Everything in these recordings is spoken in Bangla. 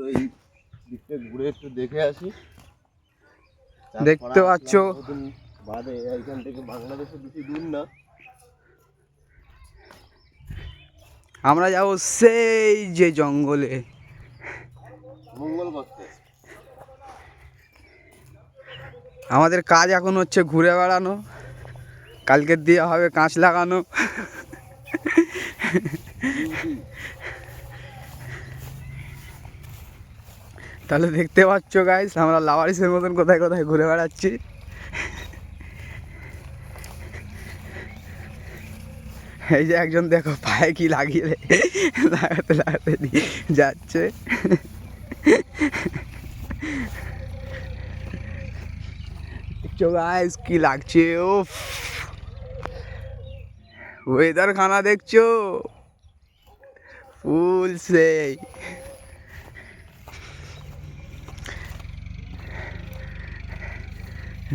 তো এই দিকটা ঘুরে একটু দেখে আসি। দেখতে পাচ্ছ। বাদে এইখান থেকে বাংলাদেশে বেশি দূর না। আমরা যাব সেই যে জঙ্গলে। মঙ্গল করতে আমাদের কাজ এখন হচ্ছে ঘুরে বেড়ানো। কালকে দিয়ে হবে কাঁচ লাগানো। তাহলে দেখতে পাচ্ছ গাইস আমরা লাভারিসের মতন কোথায় কোথায় ঘুরে বেড়াচ্ছি। এই যে একজন দেখো পায়ে কি লাগিয়ে লাগাতে লাগাতে যাচ্ছে। গাইস কি লাগছে ও ওয়েদার খানা দেখছ? ফুল সেই।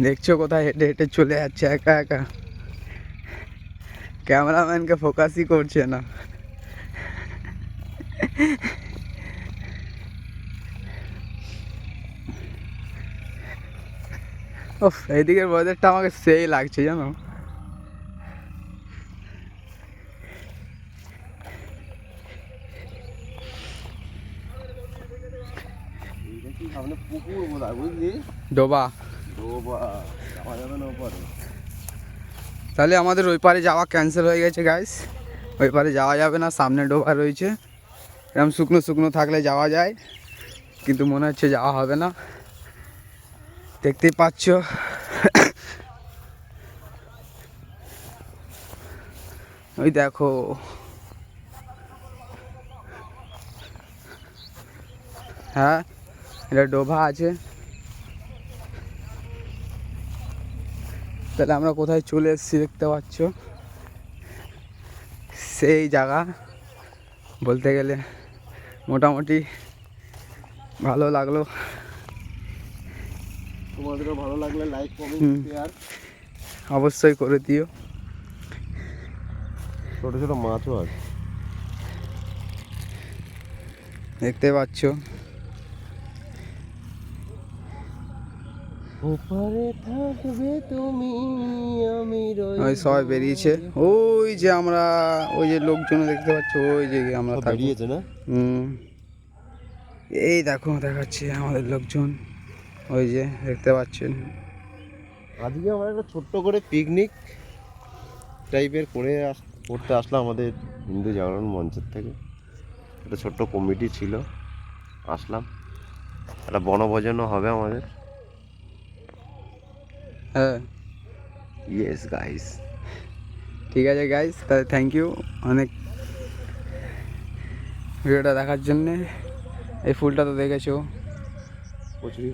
দেখছ কোথায় হেঁটে হেঁটে চলে যাচ্ছে একা একা। ক্যামেরাম্যানকে ফোকাসই করছে না। ও এইদিকের ওয়েদারটা আমাকে সেই লাগছে জানো? ডোবা। তাহলে আমাদের ওই পারে যাওয়া ক্যান্সেল হয়ে গেছে গাইস ওই পারে যাওয়া যাবে না, সামনে ডোবা রয়েছে। এরকম শুকনো শুকনো থাকলে যাওয়া যায়, কিন্তু মনে হচ্ছে যাওয়া হবে না। দেখতেই পাচ্ছ। ওই দেখো। হ্যাঁ এটা ডোভা আছে। তাহলে আমরা কোথায় চলে এসেছি দেখতে পাচ্ছ? সেই জায়গা। বলতে গেলে মোটামুটি ভালো লাগল। তোমাদেরও ভালো লাগলে লাইক কমেন্ট শেয়ার অবশ্যই করে দিও। ছোটো ছোটো মাছও আছে। দেখতে পাচ্ছ? ওপারে থাকবে তুমি আমি ওই সবাই বেরিয়েছে। ওই যে আমরা ওই যে লোকজন দেখতে পাচ্ছ ওই যে আমরা বেরিয়েছে না? হুম। এই দেখো দেখাচ্ছে আমাদের লোকজন। ওই যে দেখতে পাচ্ছেন। আজকে আমরা একটা ছোট্ট করে পিকনিক টাইপের করে আস করতে আসলাম আমাদের হিন্দু জাগরণ মঞ্চের থেকে। একটা ছোট্ট কমিটি ছিল আসলাম। একটা বনভোজনও হবে আমাদের। হ্যাঁ। ইয়েস গাইস ঠিক আছে গাইস তাহলে থ্যাংক ইউ অনেক ভিডিওটা দেখার জন্যে। এই ফুলটা তো দেখেছ। প্রচুরই